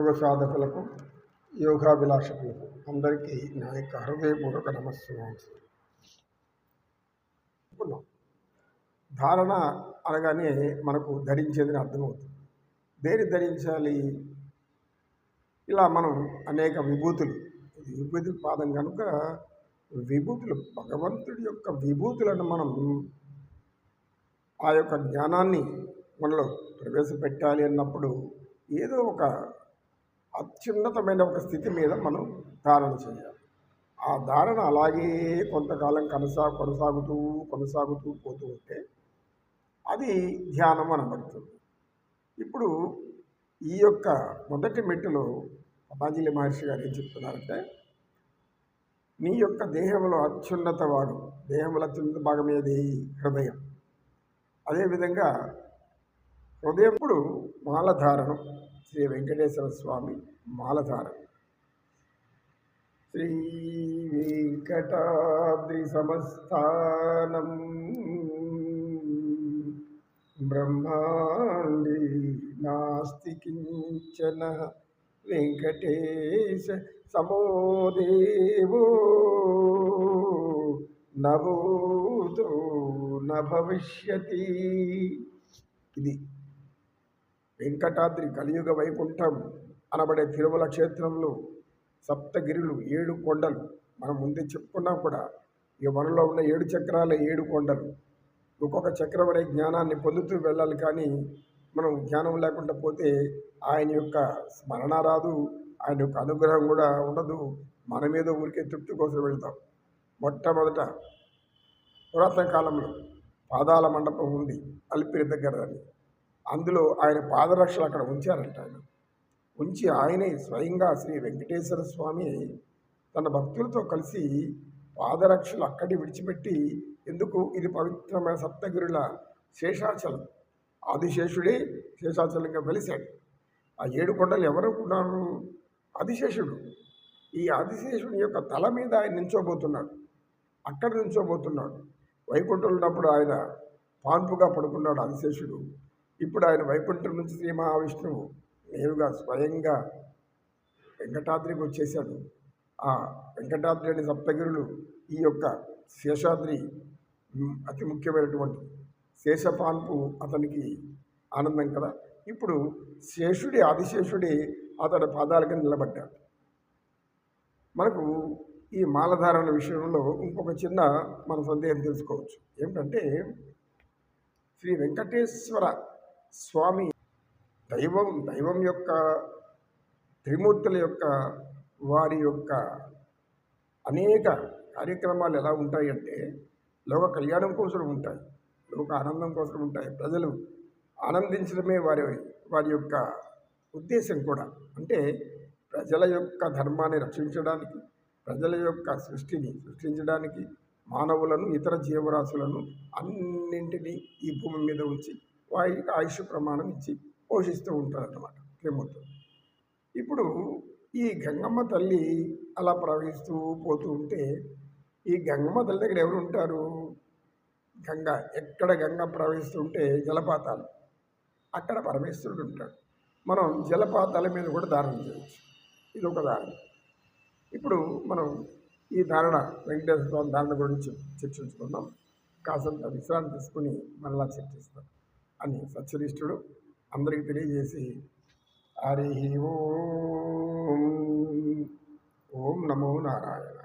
యోగ సాధకులకు యోగాభిలాషకులకు అందరికీ నా యొక్క హృదయపూర్వక నమస్సుకున్నాం ధారణ అనగానే మనకు ధరించేదని అర్థమవుతుంది. దేని ధరించాలి? ఇలా మనం అనేక విభూతులు విభూతి పాదం కనుక విభూతులు భగవంతుడి యొక్క విభూతులను మనం ఆ యొక్క జ్ఞానాన్ని మనలో ప్రవేశపెట్టాలి అన్నప్పుడు ఏదో ఒక అత్యున్నతమైన ఒక స్థితి మీద మనం ధారణ చేయాలి. ఆ ధారణ అలాగే కొంతకాలం కొనసా కొనసాగుతూ కొనసాగుతూ పోతూ ఉంటే అది ధ్యానం అనబడుతుంది ఇప్పుడు ఈ యొక్క మొదటి మెట్టులో పతాంజలి మహర్షి గారు ఏం చెప్తున్నారంటే నీ యొక్క దేహంలో అత్యున్నత భాగం దేహంలో అత్యున్నత భాగం ఏది? హృదయం. అదేవిధంగా హృదయం ఇప్పుడు మాలధారణం శ్రీ వెంకటేశ్వర స్వామి మాలధారణ శ్రీ వెంకటాద్రి సమస్థానం బ్రహ్మాండి నాస్తి కించన వెంకటేశ సమోదేవో. నభూతో నభవిష్యతి ఇది వెంకటాద్రి కలియుగ వైకుంఠం అనబడే తిరుమల క్షేత్రంలో సప్తగిరులు ఏడు కొండలు. మనం ముందే చెప్పుకున్నాం కూడా ఈ మనలో ఉన్న ఏడు చక్రాల ఏడు కొండలు. ఒక్కొక్క చక్రం అనే జ్ఞానాన్ని పొందుతూ వెళ్ళాలి కానీ మనం జ్ఞానం లేకుండా పోతే ఆయన యొక్క స్మరణ రాదు ఆయన యొక్క అనుగ్రహం కూడా ఉండదు. మన మీద ఊరికే తృప్తి కోసం వెళ్తాం. మొట్టమొదట పురాతన కాలంలో పాదాల మండపం ఉంది అలిపిరి దగ్గర అని అందులో ఆయన పాదరక్షలు అక్కడ ఉంచారంట ఆయన. ఉంచి ఆయనే స్వయంగా శ్రీ వెంకటేశ్వర స్వామి తన భక్తులతో కలిసి పాదరక్షలు అక్కడి విడిచిపెట్టి ఎందుకు ఇది పవిత్రమైన సప్తగిరుల శేషాచలం. ఆదిశేషుడే శేషాచలంగా వెలిశాడు. ఆ ఏడు కొండలు ఎవరు ఆదిశేషుడు. ఈ ఆదిశేషుని యొక్క తల మీద ఆయన నించోబోతున్నాడు అక్కడ నించోబోతున్నాడు వైకుంఠంలో ఉన్నప్పుడు ఆయన పాన్పుగా పడుకున్నాడు ఆదిశేషుడు. ఇప్పుడు ఆయన వైకుంఠం నుంచి శ్రీ మహావిష్ణువు నేరుగా స్వయంగా వెంకటాద్రికి వచ్చేసాడు ఆ వెంకటాద్రి అనే సప్తగిరులు ఈ యొక్క శేషాద్రి అతి ముఖ్యమైనటువంటి శేషపాన్పు అతనికి ఆనందం కదా. ఇప్పుడు శేషుడి ఆదిశేషుడి అతడి పాదాలకి నిలబడ్డాడు. మనకు ఈ మాలధారణ విషయంలో ఇంకొక చిన్న మన సందేహం తెలుసుకోవచ్చు. ఏమిటంటే శ్రీ వెంకటేశ్వర స్వామి దైవం దైవం యొక్క త్రిమూర్తుల యొక్క వారి యొక్క అనేక కార్యక్రమాలు ఎలా ఉంటాయంటే లోక కళ్యాణం కోసం ఉంటాయి లోక ఆనందం కోసం ఉంటాయి. ప్రజలు ఆనందించడమే వారి వారి యొక్క ఉద్దేశం కూడా. అంటే ప్రజల యొక్క ధర్మాన్ని రక్షించడానికి ప్రజల యొక్క సృష్టిని సృష్టించడానికి మానవులను ఇతర జీవరాశులను అన్నింటినీ ఈ భూమి మీద ఉంచి వారికి ఆయుష్ ప్రమాణం ఇచ్చి పోషిస్తూ ఉంటారన్నమాట త్రిమూర్తులు ఇప్పుడు ఈ గంగమ్మ తల్లి అలా ప్రవహిస్తూ పోతూ ఉంటే ఈ గంగమ్మ తల్లి దగ్గర ఎవరు ఉంటారు? గంగ ఎక్కడ గంగ ప్రవహిస్తుంటే జలపాతాలు. అక్కడ పరమేశ్వరుడు ఉంటాడు. మనం జలపాతాల మీద కూడా ధారణ చేయవచ్చు ఇది ఒక ధారణ. ఇప్పుడు మనం ఈ ధారణ వెంకటేశ్వర స్వామి ధారణ గురించి చర్చించుకుందాం. కాసంత విశ్రాంతి తీసుకుని మళ్ళా చర్చిస్తాం. అని సత్యనిష్ఠుడు అందరికి తెలియజేసి హరి ఓం ఓం నమో నారాయణ.